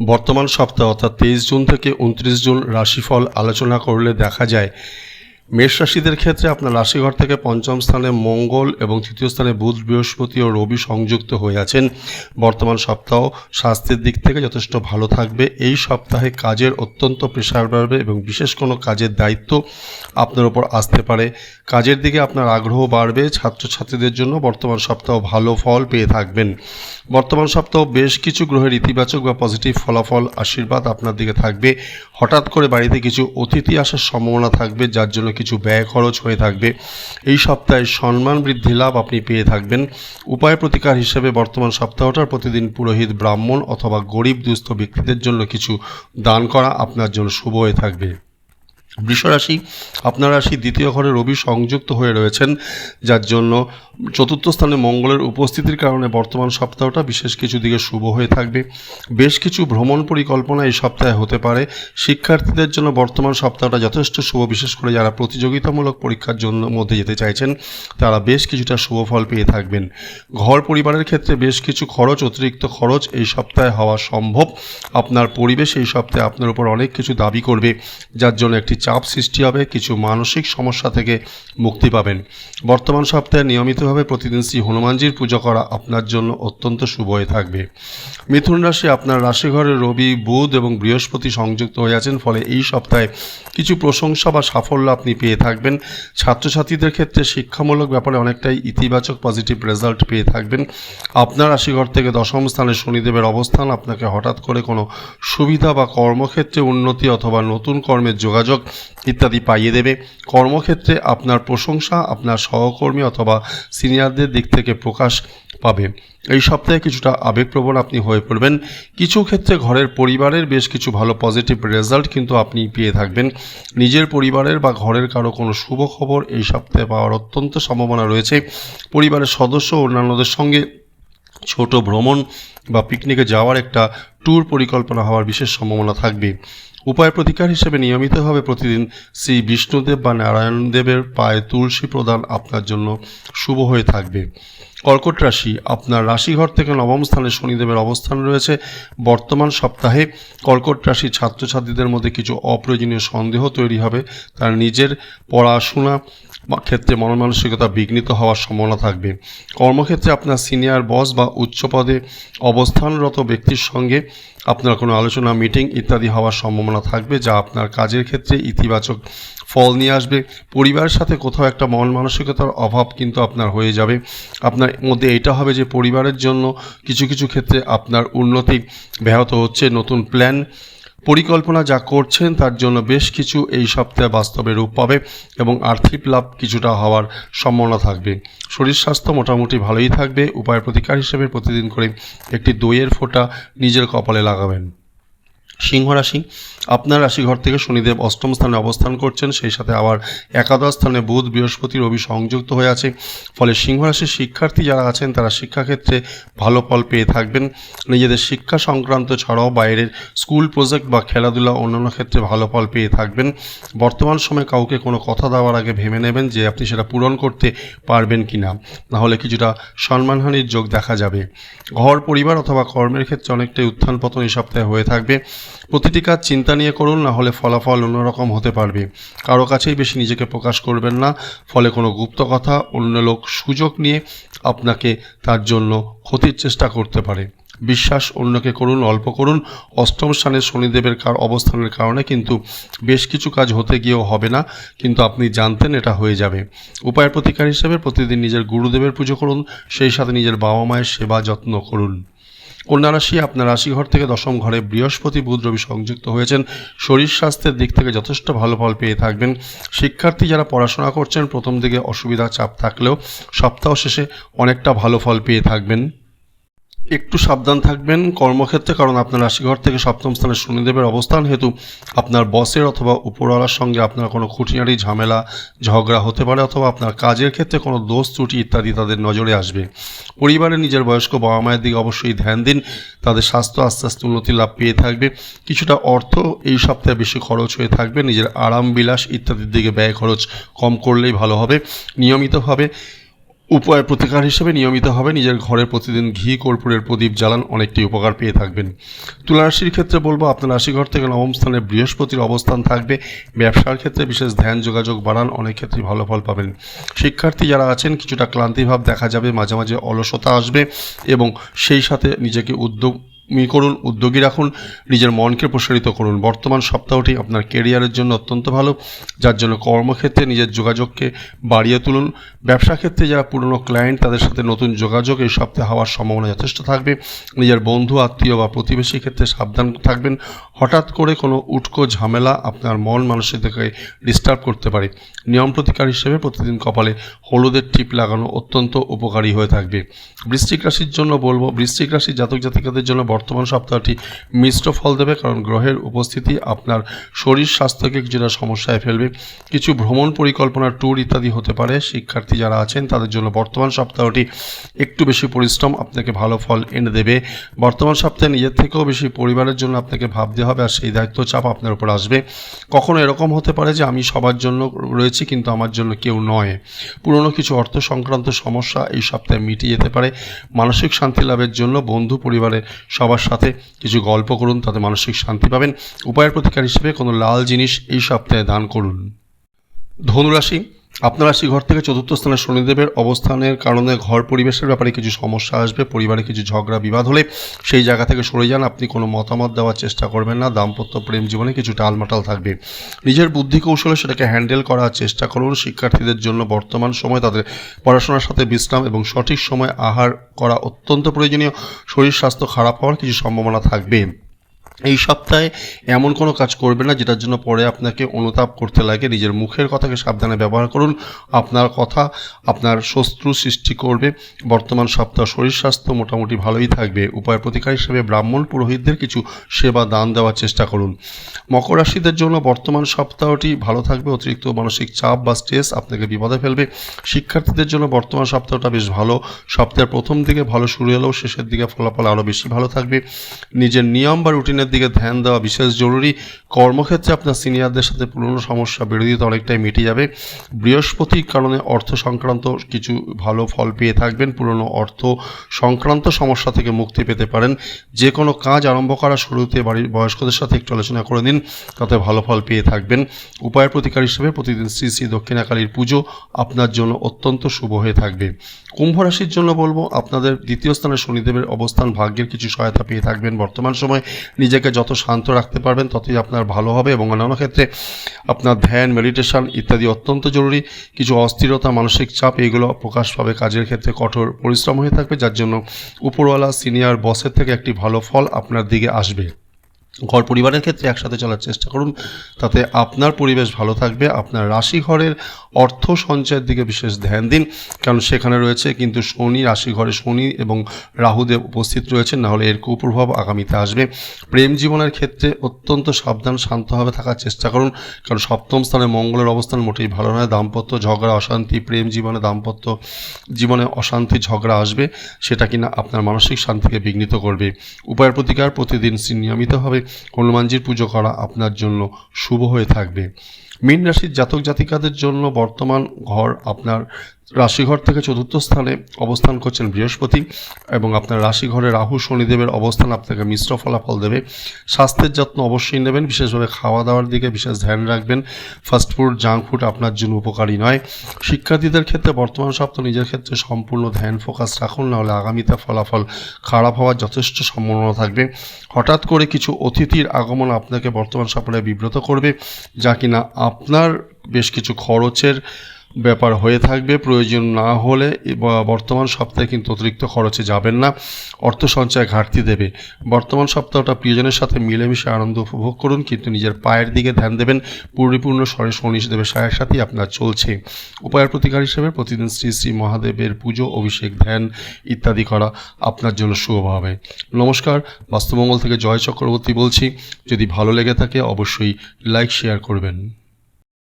বর্তমান সপ্তাহ অর্থাৎ তেইশ জুন থেকে উনত্রিশ জুন রাশিফল আলোচনা করলে দেখা যায় মেষ রাশিদের ক্ষেত্রে আপনার রাশিঘর থেকে পঞ্চম স্থানে মঙ্গল এবং তৃতীয় স্থানে বুধ, বৃহস্পতি ও রবি সংযুক্ত হয়ে আছেন। বর্তমান সপ্তাহ স্বাস্থ্যের দিক থেকে যথেষ্ট ভালো থাকবে। এই সপ্তাহে কাজের অত্যন্ত প্রেশার বাড়বে এবং বিশেষ কোনো কাজের দায়িত্ব আপনার ওপর আসতে পারে। কাজের দিকে আপনার আগ্রহ বাড়বে। ছাত্রছাত্রীদের জন্য বর্তমান সপ্তাহ ভালো ফল পেয়ে থাকবেন। বর্তমান সপ্তাহ বেশ কিছু গ্রহের ইতিবাচক বা পজিটিভ ফলাফল, আশীর্বাদ আপনার দিকে থাকবে। হঠাৎ করে বাড়িতে কিছু অতিথি আসার সম্ভাবনা থাকবে, যার জন্য কিছু ব্যয় খরচ হয়ে থাকবে। এই সপ্তাহে সম্মান বৃদ্ধি লাভ আপনি পেয়ে থাকবেন। উপায় প্রতিকার হিসেবে বর্তমান সপ্তাহটার প্রতিদিন পুরোহিত, ব্রাহ্মণ অথবা গরিব দুস্থ ব্যক্তিদের জন্য কিছু দান করা আপনার জন্য শুভ হয়ে থাকবে। বৃষরাশি, আপনার রাশি দ্বিতীয় ঘরে রবি সংযুক্ত হয়ে রয়েছেন, যার জন্য চতুর্থ স্থানে মঙ্গলের উপস্থিতির কারণে বর্তমান সপ্তাহটা বিশেষ কিছু দিকে শুভ হয়ে থাকবে। বেশ কিছু ভ্রমণ পরিকল্পনা এই সপ্তাহে হতে পারে। শিক্ষার্থীদের জন্য বর্তমান সপ্তাহটা যথেষ্ট শুভ, বিশেষ করে যারা প্রতিযোগিতামূলক পরীক্ষার জন্য মধ্যে যেতে চাইছেন, তারা বেশ কিছুটা শুভ ফল পেয়ে থাকবেন। ঘর পরিবারের ক্ষেত্রে বেশ কিছু খরচ, অতিরিক্ত খরচ এই সপ্তাহে হওয়া সম্ভব। আপনার পরিবেশ এই সপ্তাহে আপনার উপর অনেক কিছু দাবি করবে, যার জন্য একটি চাপ সৃষ্টি হবে, কিছু মানসিক সমস্যা থেকে মুক্তি পাবেন। বর্তমান সপ্তাহে নিয়মিতভাবে প্রতিদিন শ্রী হনুমানজির পুজো করা আপনার জন্য অত্যন্ত শুভ হয়ে থাকবে। মিথুন রাশি আপনার রাশিঘরে রবি, বুধ এবং বৃহস্পতি সংযুক্ত হয়ে আছেন, ফলে এই সপ্তাহে কিছু প্রশংসা বা সাফল্য আপনি পেয়ে থাকবেন। ছাত্রছাত্রীদের ক্ষেত্রে শিক্ষামূলক ব্যাপারে অনেকটাই ইতিবাচক পজিটিভ রেজাল্ট পেয়ে থাকবেন। আপনার রাশিঘর থেকে দশম স্থানে শনিদেবের অবস্থান, আপনাকে হঠাৎ করে কোনো সুবিধা বা কর্মক্ষেত্রে উন্নতি অথবা নতুন কর্মের যোগাযোগ ইত্যাদি পাইয়ে দেবে। কর্মক্ষেত্রে আপনার প্রশংসা, আপনার সহকর্মী অথবা সিনিয়রদের দিক থেকে প্রকাশ পাবে। এই সপ্তাহে কিছুটা আবেগপ্রবণ আপনি হয়ে পড়বেন। কিছু ক্ষেত্রে ঘরের পরিবারের বেশ কিছু ভালো পজিটিভ রেজাল্ট কিন্তু আপনি পেয়ে থাকবেন। নিজের পরিবারের বা ঘরের কারও কোনো শুভ খবর এই সপ্তাহে পাওয়ার অত্যন্ত সম্ভাবনা রয়েছে। পরিবারের সদস্য অন্যান্যদের সঙ্গে ছোট ভ্রমণ বা পিকনিকে যাওয়ার একটা ট্যুর পরিকল্পনা হওয়ার বিশেষ সম্ভাবনা থাকবে। উপায় প্রতিকার হিসেবে নিয়মিতভাবে প্রতিদিন শ্রী বিষ্ণুদেব বা নারায়ণ দেবের পায়ে তুলসী প্রদান আপনার জন্য শুভ হয়ে থাকবে। কর্কট রাশি, আপনার রাশিঘর থেকে নবম স্থানে শনিদেবের অবস্থান রয়েছে। বর্তমান সপ্তাহে কর্কট রাশি ছাত্রছাত্রীদের মধ্যে কিছু অপ্রয়োজনীয় সন্দেহ তৈরি হবে। তার নিজের পড়াশোনা ক্ষেত্রে মনমানসিকতা বিঘ্নিত হওয়ার সম্ভাবনা থাকবে। কর্মক্ষেত্রে আপনার সিনিয়র বস বা উচ্চ পদে অবস্থানরত ব্যক্তির সঙ্গে আপনার কোনো আলোচনা, মিটিং ইত্যাদি হওয়ার সম্ভাবনা থাকবে, যা আপনার কাজের ক্ষেত্রে ইতিবাচক ফল নিয়ে আসবে। পরিবারের সাথে কোথাও একটা মন মানসিকতার অভাব কিন্তু আপনার হয়ে যাবে। আপনার মধ্যে এটা হবে যে পরিবারের জন্য কিছু কিছু ক্ষেত্রে আপনার উন্নতি ব্যাহত হচ্ছে। নতুন প্ল্যান পরিকল্পনা যা করছেন, তার জন্য বেশ কিছু এই সপ্তাহে বাস্তবে রূপ পাবে এবং আর্থিক লাভ কিছুটা হওয়ার সম্ভাবনা থাকবে। শরীর স্বাস্থ্য মোটামুটি ভালোই থাকবে, উপায় প্রতিকার হিসেবে প্রতিদিন করে একটি দইয়ের ফোঁটা নিজের কপালে লাগাবেন। সিংহ রাশি। আপনার রাশিঘর থেকে শনিদেব অষ্টম স্থানে অবস্থান করছেন, সেই সাথে আবার একাদশ স্থানে বুধ, বৃহস্পতি, রবি সংযুক্ত হয়ে আছে। ফলে সিংহ রাশির শিক্ষার্থী যারা আছেন, তারা শিক্ষাক্ষেত্রে ভালো ফল পেয়ে থাকবেন। নিজেদের শিক্ষা সংক্রান্ত ছাড়াও বাইরের স্কুল, প্রজেক্ট বা খেলাধুলা অন্যান্য ক্ষেত্রে ভালো ফল পেয়ে থাকবেন। বর্তমান সময়ে কাউকে কোনো কথা দেওয়ার আগে ভেবে নেবেন যে আপনি সেটা পূরণ করতে পারবেন কি না নাহলে কিছুটা সম্মানহানির যোগ দেখা যাবে। ঘর, পরিবার অথবা কর্মের ক্ষেত্রে অনেকটাই উত্থান পতন এই সপ্তাহে হয়ে থাকবে। প্রতিটি কাজ চিন্তা নিয়ে করুন, না হলে ফলাফল অন্যরকম হতে পারবে। কারও কাছেই বেশি নিজেকে প্রকাশ করবেন না, ফলে কোনো গুপ্ত কথা, অন্য লোক সুযোগ নিয়ে আপনাকে তার জন্য ক্ষতির চেষ্টা করতে পারে। বিশ্বাস অন্যকে করুন, অল্প করুন। অষ্টম স্থানে শনিদেবের কার অবস্থানের কারণে কিন্তু বেশ কিছু কাজ হতে গিয়েও হবে না, কিন্তু আপনি জানতেন এটা হয়ে যাবে। উপায় প্রতিকার হিসেবে প্রতিদিন নিজের গুরুদেবের পুজো করুন, সেই সাথে নিজের বাবা মায়ের সেবা যত্ন করুন। কন্যা রাশি, আপনার রাশিঘর থেকে দশম ঘরে বৃহস্পতি বুধ রবি সংযুক্ত হয়েছেন। শরীর স্বাস্থ্যের দিক থেকে যথেষ্ট ভালো ফল পেয়ে থাকবেন। শিক্ষার্থী যারা পড়াশোনা করছেন, প্রথম দিকে অসুবিধা, চাপ থাকলেও সপ্তাহ শেষে অনেকটা ভালো ফল পেয়ে থাকবেন। একটু সাবধান থাকবেন কর্মক্ষেত্রে, কারণ আপনার রাশিঘর থেকে সপ্তম স্থানে শনিদেবের অবস্থান, হেতু আপনার বসের অথবা উপরওয়ালার সঙ্গে আপনার কোনো খুঁটিনাটি, ঝামেলা, ঝগড়া হতে পারে অথবা আপনার কাজের ক্ষেত্রে কোনো দোষ, ত্রুটি ইত্যাদি তাদের নজরে আসবে। পরিবারে নিজের বয়স্ক বাবা মায়ের দিকে অবশ্যই ধ্যান দিন, তাদের স্বাস্থ্য আস্তে আস্তে উন্নতি লাভ পেয়ে থাকবে। কিছুটা অর্থ এই সপ্তাহে বেশি খরচ হয়ে থাকবে, নিজের আরাম, বিলাস ইত্যাদির দিকে ব্যয় খরচ কম করলেই ভালো হবে, নিয়মিতভাবে উপায় প্রতিকার হিসেবে নিয়মিত হবে। নিজের ঘরে প্রতিদিন ঘি, কর্পূরের প্রদীপ জ্বালান, অনেকটি উপকার পেয়ে থাকবেন। তুলারাশির ক্ষেত্রে বলব, আপনার রাশিঘর থেকে নবম স্থানে বৃহস্পতির অবস্থান থাকবে। ব্যবসার ক্ষেত্রে বিশেষ ধ্যান, যোগাযোগ বাড়ান, অনেক ক্ষেত্রে ভালো ফল পাবেন। শিক্ষার্থী যারা আছেন, কিছুটা ক্লান্তিভাব দেখা যাবে, মাঝে মাঝে অলসতা আসবে এবং সেই সাথে নিজেকে উদ্যোগ করুন, উদ্যোগী রাখুন, নিজের মনকে প্রসারিত করুন। বর্তমান সপ্তাহটি আপনার কেরিয়ারের জন্য অত্যন্ত ভালো, যার জন্য কর্মক্ষেত্রে নিজের যোগাযোগকে বাড়িয়ে তুলুন। ব্যবসা ক্ষেত্রে যারা পুরনো ক্লায়েন্ট তাদের সাথে নতুন যোগাযোগ এই সপ্তাহে হওয়ার সম্ভাবনা যথেষ্ট থাকবে। নিজের বন্ধু, আত্মীয় বা প্রতিবেশী ক্ষেত্রে সাবধান থাকবেন। হঠাৎ করে কোনো উটকো ঝামেলা আপনার মন মানসিকতাকে ডিস্টার্ব করতে পারে। নিয়ম প্রতিকার হিসেবে প্রতিদিন কপালে হলুদের টিপ লাগানো অত্যন্ত উপকারী হয়ে থাকবে। বৃশ্চিক রাশির জন্য বলব, বৃশ্চিক রাশির জাতক জাতিকাদের জন্য বর্তমান সপ্তাহটি মিশ্র ফল দেবে, কারণ গ্রহের উপস্থিতি আপনার শরীর স্বাস্থ্যকে কিছুটা সমস্যায় ফেলবে। কিছু ভ্রমণ পরিকল্পনা, ট্যুর ইত্যাদি হতে পারে। শিক্ষার্থী যারা আছেন, তাদের জন্য বর্তমান সপ্তাহটি একটু বেশি পরিশ্রম আপনাকে ভালো ফল এনে দেবে। বর্তমান সপ্তাহে নিজের থেকেও বেশি পরিবারের জন্য আপনাকে ভাবতে হবে, আর সেই দায়িত্ব চাপ আপনার উপর আসবে। কখনো এরকম হতে পারে যে, আমি সবার জন্য রয়েছি, কিন্তু আমার জন্য কেউ নয়। পুরনো কিছু অর্থ সংক্রান্ত সমস্যা এই সপ্তাহে মিটিয়ে যেতে পারে। মানসিক শান্তি লাভের জন্য বন্ধু পরিবারের সবার সাথে কিছু গল্প করুন, তাতে মানসিক শান্তি পাবেন। উপায়ের প্রতিকার হিসেবে কোনো লাল জিনিস এই সপ্তাহে দান করুন। ধনুরাশি আপনার রাশি ঘর থেকে চতুর্থ স্থানে শনিদেবের অবস্থানের কারণে ঘর পরিবেশের ব্যাপারে কিছু সমস্যা আসবে, পরিবারে কিছু ঝগড়া, বিবাদ হলে সেই জায়গা থেকে সরে যান। আপনি কোনো মতামত দেওয়ার চেষ্টা করবেন না। দাম্পত্য প্রেম জীবনে কিছু টালমাটাল থাকবে। নিজের বুদ্ধি কৌশলে সেটাকে হ্যান্ডেল করার চেষ্টা করুন। শিক্ষার্থীদের জন্য বর্তমান সময় তাদের পড়াশোনার সাথে বিশ্রাম এবং সঠিক সময় আহার করা অত্যন্ত প্রয়োজনীয়। শরীর স্বাস্থ্য খারাপ হওয়ার কিছু সম্ভাবনা থাকবে। এই সপ্তাহে এমন কোনো কাজ করবে না যেটার জন্য পরে আপনাকে অনুতাপ করতে লাগে। নিজের মুখের কথাকে সাবধানে ব্যবহার করুন। আপনার কথা আপনার শত্রু সৃষ্টি করবে। বর্তমান সপ্তাহ শরীর স্বাস্থ্য মোটামুটি ভালোই থাকবে। উপায় প্রতিকার হিসেবে ব্রাহ্মণ পুরোহিতদের কিছু সেবা দান দেওয়ার চেষ্টা করুন। মকর রাশিদের জন্য বর্তমান সপ্তাহটি ভালো থাকবে। অতিরিক্ত মানসিক চাপ বা স্ট্রেস আপনাকে বিপদে ফেলবে। শিক্ষার্থীদের জন্য বর্তমান সপ্তাহটা বেশ ভালো। সপ্তাহের প্রথম দিকে ভালো শুরু হলেও শেষের দিকে ফলাফল আরও বেশি ভালো থাকবে। নিজের নিয়ম বা রুটিনের দিকে ধ্যান দেওয়া বিশেষ জরুরি। কর্মক্ষেত্রে আপনার সিনিয়রদের সাথে পুরনো সমস্যা, বিরোধিতা অনেকটাই মিটে যাবে। বৃহস্পতির কারণে অর্থ সংক্রান্ত কিছু ভালো ফল পেয়ে থাকবেন। পুরনো অর্থ সংক্রান্ত সমস্যা থেকে মুক্তি পেতে পারেন। যে কোনো কাজ আরম্ভ করার শুরুতে বাড়ির বয়স্কদের সাথে একটু আলোচনা করে দিন তাতে ভালো ফল পেয়ে থাকবেন। উপায়ের প্রতিকার হিসেবে প্রতিদিন শ্রী শ্রী দক্ষিণাকালীর পুজো আপনার জন্য অত্যন্ত শুভ হয়ে থাকবে। কুম্ভ রাশির জন্য বলব, আপনাদের দ্বিতীয় স্থানে শনিদেবের অবস্থান, ভাগ্যের কিছু সহায়তা পেয়ে থাকবেন। বর্তমান সময় নিজেকে যত শান্ত রাখতে পারবেন, ততই আপনার ভালো হবে এবং অন্যান্য ক্ষেত্রে আপনার ধ্যান মেডিটেশন ইত্যাদি অত্যন্ত জরুরি। কিছু অস্থিরতা, মানসিক চাপ, এগুলো প্রকাশ পাবে কাজের ক্ষেত্রে। কঠোর পরিশ্রম হয়ে থাকবে, যার জন্য উপরওয়ালা সিনিয়র বসের থেকে একটি ভালো ফল আপনার দিকে আসবে। ঘর পরিবারের ক্ষেত্রে একসাথে চলার চেষ্টা করুন, তাতে আপনার পরিবেশ ভালো থাকবে, আপনার রাশি ঘরের অর্থ সঞ্চয়ের দিকে বিশেষ ধ্যান দিন, কারণ সেখানে রয়েছে কিন্তু শনি রাশি ঘরে শনি এবং রাহুদেব উপস্থিত রয়েছেন, নাহলে এর কুপ্রভাব আগামীতে আসবে। প্রেম জীবনের ক্ষেত্রে অত্যন্ত সাবধান, শান্তভাবে থাকার চেষ্টা করুন, কারণ সপ্তম স্থানে মঙ্গলের অবস্থান মোটেই ভালো নয়, দাম্পত্য ঝগড়া, অশান্তি, প্রেম জীবনে দাম্পত্য জীবনে অশান্তি, ঝগড়া আসবে, সেটা কিনা আপনার মানসিক শান্তিকে বিঘ্নিত করবে। উপায়ের প্রতিকার প্রতিদিন নিয়মিতভাবে হনুমানজির পুজো করা আপনার জন্য শুভ হয়ে থাকবে। মীন রাশির জাতক জাতিকাদের জন্য বর্তমান ঘর আপনার রাশিঘর থেকে চতুর্থ স্থানে অবস্থান করছেন বৃহস্পতি এবং আপনার রাশিঘরে রাহু শনিদেবের অবস্থান আপনাকে মিশ্র ফলাফল দেবে। স্বাস্থ্যের যত্ন অবশ্যই নেবেন, বিশেষভাবে খাওয়া দাওয়ার দিকে বিশেষ ধ্যান রাখবেন। ফাস্ট ফুড, জাঙ্ক ফুড আপনার জন্য উপকারী নয়। শিক্ষার্থীদের ক্ষেত্রে, বর্তমান সপ্তাহ নিজের ক্ষেত্রে সম্পূর্ণ ধ্যান, ফোকাস রাখুন, নাহলে আগামীতে ফলাফল খারাপ হওয়ার যথেষ্ট সম্ভাবনা থাকবে। হঠাৎ করে কিছু অতিথির আগমন আপনাকে বর্তমান সপ্তাহে বিব্রত করবে, যা কিনা আপনার বেশ কিছু খরচের ব্যাপার হয়ে থাকবে, প্রয়োজন না হলে বর্তমান সপ্তাহে কিন্তু অতিরিক্ত খরচে যাবেন না, অর্থ সঞ্চয় ঘাটতি দেবে। বর্তমান সপ্তাহটা প্রিয়জনের সাথে মিলেমিশে আনন্দ উপভোগ করুন, কিন্তু নিজের পায়ের দিকে ধ্যান দেবেন পরিপূর্ণ স্বরে শনি দেবের সায়ের সাথেই আপনার চলছে। উপায়ের প্রতিকার হিসেবে প্রতিদিন শ্রী শ্রী মহাদেবের পুজো, অভিষেক, ধ্যান ইত্যাদি করা আপনার জন্য শুভ হবে। নমস্কার, বাস্তুমঙ্গল থেকে জয় চক্রবর্তী বলছি। যদি ভালো লেগে থাকে, অবশ্যই লাইক, শেয়ার করবেন।